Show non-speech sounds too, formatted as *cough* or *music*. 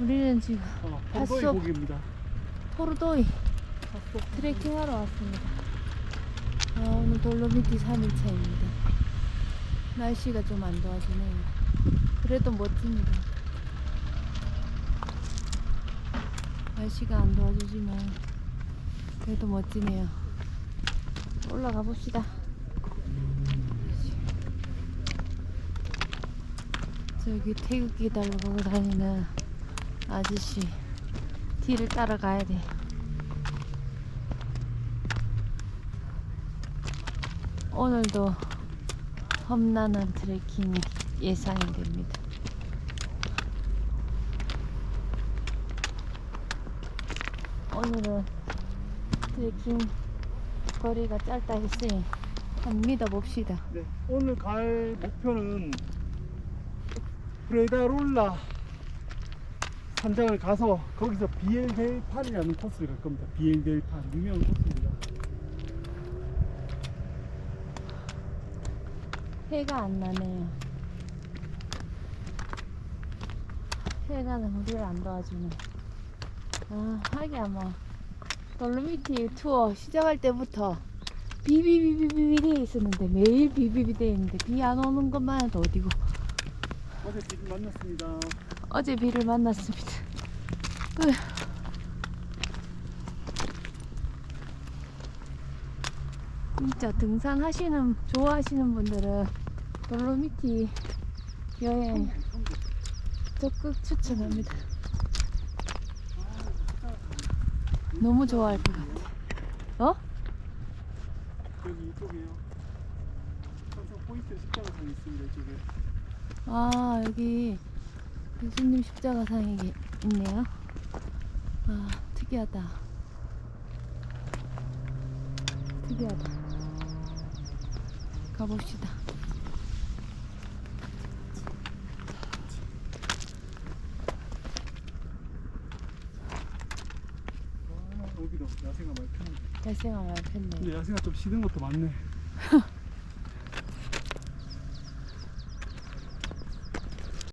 우리는 지금 어, 팥소. 범도이 고기입니다. 포르도이 트레킹하러 왔습니다. 아, 오늘 돌로미티 3일차입니다. 날씨가 좀 안 도와주네요. 그래도 멋집니다. 날씨가 안 도와주지만 그래도 멋지네요. 올라가 봅시다. 저기 태극기 달고 다니는 아저씨 뒤를 따라가야 돼. 오늘도 험난한 트레킹이 예상이 됩니다. 오늘은 트레킹 거리가 짧다 했으니 한번 믿어봅시다. 네, 오늘 갈 목표는 프레다롤라 산장을 가서 거기서 비엘델팔이라는 코스를 갈 겁니다. 비엘델팔 유명한 코스입니다. 해가 안 나네요. 해가 우리를 안 도와주네. 아, 하기야 뭐. 돌로미티 투어 시작할 때부터 비비비비비 돼 있었는데 매일 비비비 돼 있는데 비 안 오는 것만 해도 어디고 어제 비를 만났습니다. 어제 비를 만났습니다. 으. 진짜 등산 하시는 좋아하시는 분들은 돌로미티 여행 적극 추천합니다. 너무 좋아할 것 같아. 어? 여기 이쪽에요. 항상 포인트 십자가상이 있습니다. 이쪽에. 아 여기 예수님 십자가상이 있네요. 아 특이하다. 특이하다. 가봅시다. 아, 여기도 야생화 많이 폈네. 야생화 많이 폈네. 근데 야생화 좀 시든 것도 많네. *laughs*